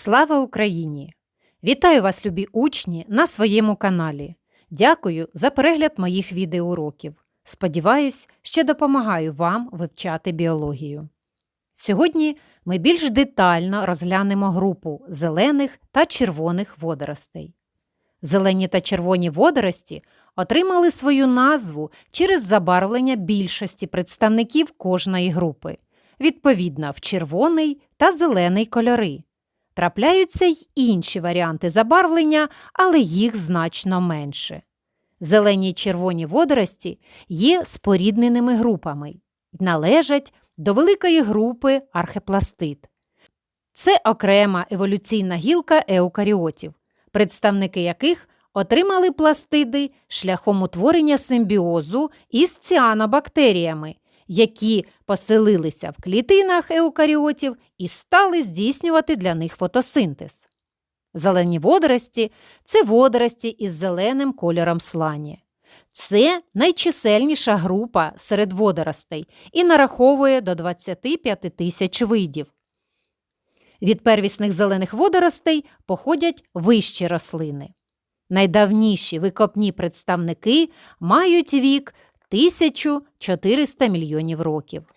Слава Україні! Вітаю вас, любі учні, на своєму каналі. Дякую за перегляд моїх відеоуроків. Сподіваюсь, що допомагаю вам вивчати біологію. Сьогодні ми більш детально розглянемо групу зелених та червоних водоростей. Зелені та червоні водорості отримали свою назву через забарвлення більшості представників кожної групи, відповідно в червоний та зелений кольори. Трапляються й інші варіанти забарвлення, але їх значно менше. Зелені й червоні водорості є спорідненими групами і належать до великої групи архепластид. Це окрема еволюційна гілка еукаріотів, представники яких отримали пластиди шляхом утворення симбіозу із ціанобактеріями, які поселилися в клітинах еукаріотів і стали здійснювати для них фотосинтез. Зелені водорості це водорості із зеленим кольором слані. Це найчисельніша група серед водоростей і нараховує до 25 тисяч видів. Від первісних зелених водоростей походять вищі рослини. Найдавніші викопні представники мають вік 1400 мільйонів років.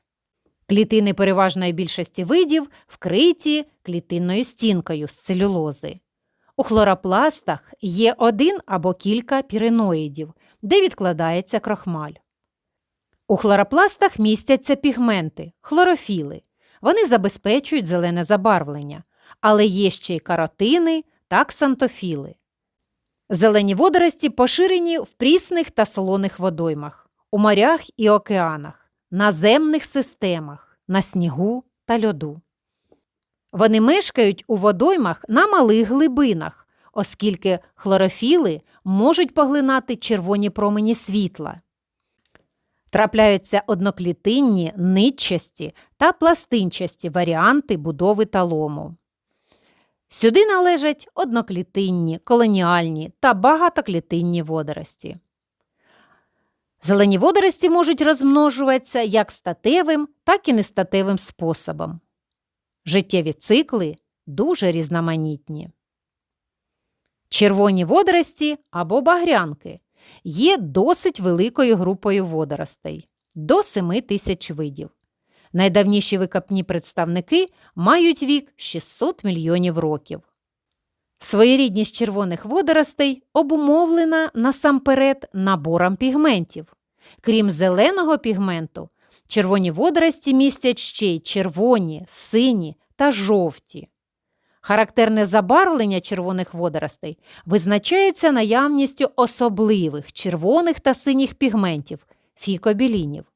Клітини переважної більшості видів вкриті клітинною стінкою з целюлози. У хлоропластах є один або кілька піреноїдів, де відкладається крохмаль. У хлоропластах містяться пігменти, хлорофіли. Вони забезпечують зелене забарвлення, але є ще й каротини та ксантофіли. Зелені водорості поширені в прісних та солоних водоймах, у морях і океанах, наземних системах, на снігу та льоду. Вони мешкають у водоймах на малих глибинах, оскільки хлорофіли можуть поглинати червоні промені світла. Трапляються одноклітинні, нитчасті та пластинчасті варіанти будови талому. Сюди належать одноклітинні, колоніальні та багатоклітинні водорості. Зелені водорості можуть розмножуватися як статевим, так і нестатевим способом. Життєві цикли дуже різноманітні. Червоні водорості або багрянки є досить великою групою водоростей до 7 тисяч видів. Найдавніші викопні представники мають вік 600 мільйонів років. Своєрідність червоних водоростей обумовлена насамперед набором пігментів. Крім зеленого пігменту, червоні водорості містять ще й червоні, сині та жовті. Характерне забарвлення червоних водоростей визначається наявністю особливих червоних та синіх пігментів фікобілінів.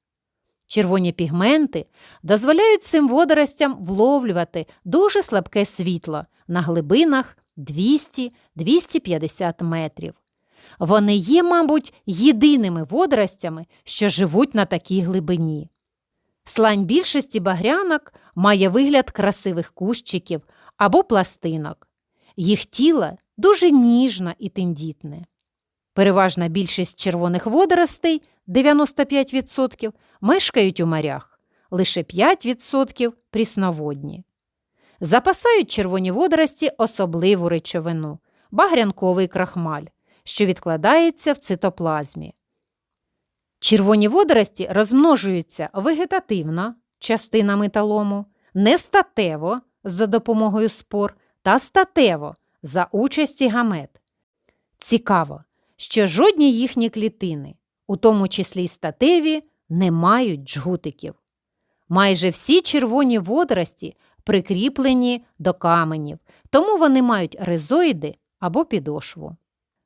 Червоні пігменти дозволяють цим водоростям вловлювати дуже слабке світло на глибинах 200-250 метрів. Вони є, мабуть, єдиними водоростями, що живуть на такій глибині. Слань більшості багрянок має вигляд красивих кущиків або пластинок. Їх тіло дуже ніжне і тендітне. Переважна більшість червоних водоростей 95% мешкають у морях, лише 5% прісноводні. Запасають червоні водорості особливу речовину багрянковий крахмаль, що відкладається в цитоплазмі. Червоні водорості розмножуються вегетативно частинами талому, нестатево за допомогою спор та статево за участі гамет. Цікаво, що жодні їхні клітини, у тому числі й статеві, не мають джгутиків. Майже всі червоні водорості прикріплені до каменів, тому вони мають ризоїди або підошву.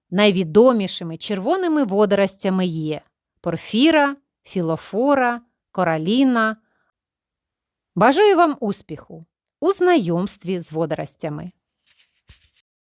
Найвідомішими червоними водоростями є порфіра, філофора, кораліна. Бажаю вам успіху у знайомстві з водоростями.